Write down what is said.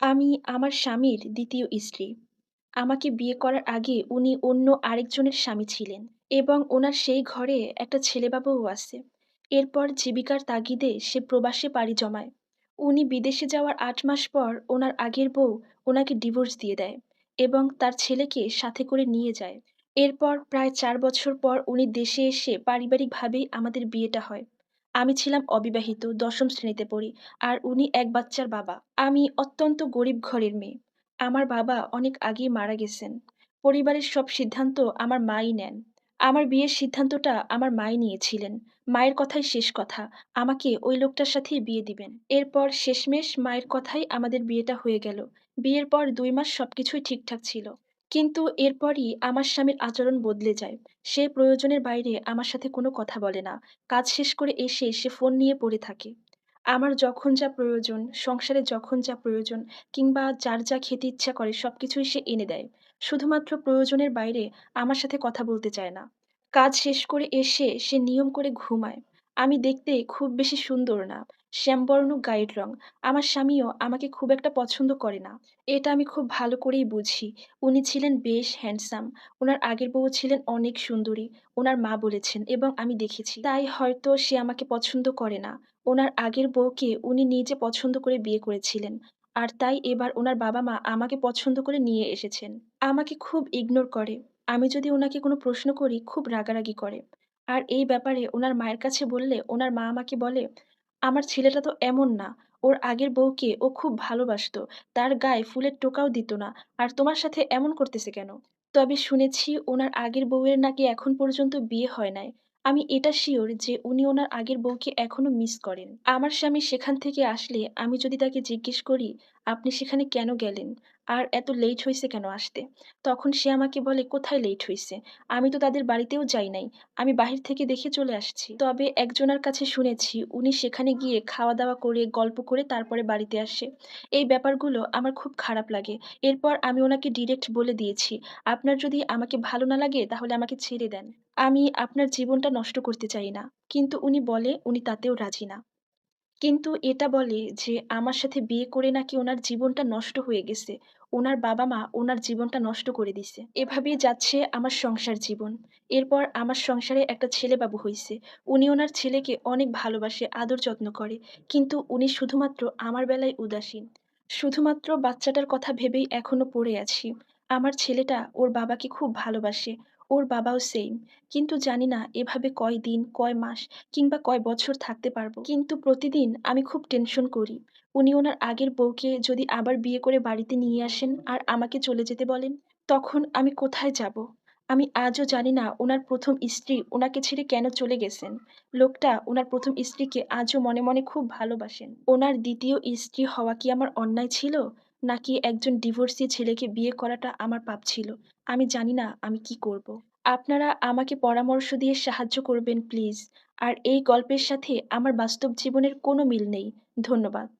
আমি আমার স্বামীর ২য় স্ত্রী। আমাকে বিয়ে করার আগে উনি অন্য আরেকজনের স্বামী ছিলেন এবং ওনার সেই ঘরে একটা ছেলেবাবুও আছে। এরপর জীবিকার তাগিদে সে প্রবাসে পাড়ি জমায়। উনি বিদেশে যাওয়ার ৮ মাস পর ওনার আগের বউ ওনাকে ডিভোর্স দিয়ে দেয় এবং তার ছেলেকে সাথে করে নিয়ে যায়। এরপর প্রায় ৪ বছর পর উনি দেশে এসে পারিবারিকভাবেই আমাদের বিয়েটা হয়। আমি ছিলাম অবিবাহিত, দশম শ্রেণীতে পড়ি। আর উনি এক বাচ্চার বাবা। আমি অত্যন্ত গরিব ঘরের মেয়ে। আমার বাবা অনেক আগেই মারা গেছেন। পরিবারের সব সিদ্ধান্ত আমার মাই নেন। আমার বিয়ের সিদ্ধান্তটা আমার মাই নিয়েছিলেন। মায়ের কথাই শেষ কথা। আমাকে ওই লোকটার সাথেই বিয়ে দিবেন। এরপর শেষমেশ মায়ের কথাই আমাদের বিয়েটা হয়ে গেল। বিয়ের পর দুই মাস সবকিছুই ঠিকঠাক ছিল। কিন্তু এরপরই আমার স্বামীর আচরণ বদলে যায়। সে প্রয়োজনের বাইরে আমার সাথে কোনো কথা বলে না। কাজ শেষ করে এসে সে ফোন নিয়ে পড়ে থাকে। আমার যখন যা প্রয়োজন, সংসারে যখন যা প্রয়োজন কিংবা যার যা খেতে ইচ্ছা করে সব কিছুই সে এনে দেয়। শুধুমাত্র প্রয়োজনের বাইরে আমার সাথে কথা বলতে চায় না। কাজ শেষ করে এসে সে নিয়ম করে ঘুমায়। আমি দেখতে খুব বেশি সুন্দর না। শ্যামবর্ণ গায়ের রং। আমার স্বামীও আমাকে খুব একটা পছন্দ করে না। এটা আমি খুব ভালো করেই বুঝি। উনি ছিলেন বেশ হ্যান্ডসাম। ওনার আগের বউ ছিলেন অনেক সুন্দরী। ওনার মা বলেছেন এবং আমি দেখেছি। তাই হয়তো সে আমাকে পছন্দ করে না। ওনার আগের বউকে উনি নিজে পছন্দ করে বিয়ে করেছিলেন। আর তাই এবার ওনার বাবা-মা আমাকে পছন্দ করে নিয়ে এসেছেন। আমাকে খুব ইগনোর করে। আমি যদি ওনাকে কোনো প্রশ্ন করি, খুব রাগারাগি করে। আর এই ব্যাপারে ওনার মায়ের কাছে বললে ওনার মা আমাকে বলে, "আমার ছেলেটা তো এমন না। ওর আগের বউকে ও খুব ভালোবাসতো। তার গায়ে ফুলের টোকাও দিত না। আর তোমার সাথে এমন করতেছে কেন?" তবে শুনেছি ওনার আগের বউয়ের নাকি এখন পর্যন্ত বিয়ে হয় নাই। আমি এটা শিওর যে উনি ওনার আগের বউকে এখনও মিস করেন। আমার স্বামী সেখান থেকে আসলে আমি যদি তাকে জিজ্ঞেস করি, "আপনি সেখানে কেন গেলেন? আর এত লেট হয়েছে কেন আসতে?" তখন সে আমাকে বলে, "কোথায় লেট হয়েছে আমি তো তাদের বাড়িতেও যাই নাই। আমি বাহির থেকে দেখে চলে আসছি।" তবে একজনের কাছে শুনেছি উনি সেখানে গিয়ে খাওয়া-দাওয়া করে, গল্প করে তারপরে বাড়িতে আসে। এই ব্যাপারগুলো আমার খুব খারাপ লাগে। এরপর আমি ওনাকে ডিরেক্ট বলে দিয়েছি, "আপনার যদি আমাকে ভালো না লাগে তাহলে আমাকে ছেড়ে দেন। আমি আপনার জীবনটা নষ্ট করতে চাই না।" কিন্তু উনি বলে উনি তাতেও রাজি না। কিন্তু এটা বলে যে আমার সাথে বিয়ে করে নাকি উনার জীবনটা নষ্ট হয়ে গেছে। উনার বাবা-মা উনার জীবনটা নষ্ট করে দিছে। এভাবেই যাচ্ছে আমার সংসার জীবন। এরপর আমার সংসারে একটা ছেলেবাবু হইছে। উনি ওনার ছেলেকে অনেক ভালোবাসে, আদর যত্ন করে। কিন্তু উনি শুধুমাত্র আমার বেলায় উদাসীন। শুধুমাত্র বাচ্চাটার কথা ভেবেই এখনও পড়ে আছি। আমার ছেলেটা ওর বাবাকে খুব ভালোবাসে। ওর বাবাও সেইম। কিন্তু জানি না এভাবে কয় দিন কয় মাস কিংবা কয় বছর থাকতে পারব। কিন্তু প্রতিদিন আমি খুব টেনশন করি। উনি ওনার আগের বউকে যদি আবার বিয়ে করে বাড়িতে নিয়ে আসেন আর আমাকে চলে যেতে বলেন, তখন আমি কোথায় যাব? আমি আজও জানি না উনার ১ম স্ত্রী ওনাকে ছেড়ে কেন চলে গেছেন। লোকটা ওনার প্রথম স্ত্রীকে আজও মনে, মনে খুব ভালোবাসেন। ওনার দ্বিতীয় স্ত্রী হওয়া কি আমার অন্যায় ছিল? নাকি একজন ডিভোর্সি ছেলেকে বিয়ে করাটা আমার পাপ ছিল? আমি জানি না আমি কি করব। আপনারা আমাকে পরামর্শ দিয়ে সাহায্য করবেন, প্লিজ। আর এই গল্পের সাথে আমার বাস্তব জীবনের কোনো মিল নেই। ধন্যবাদ।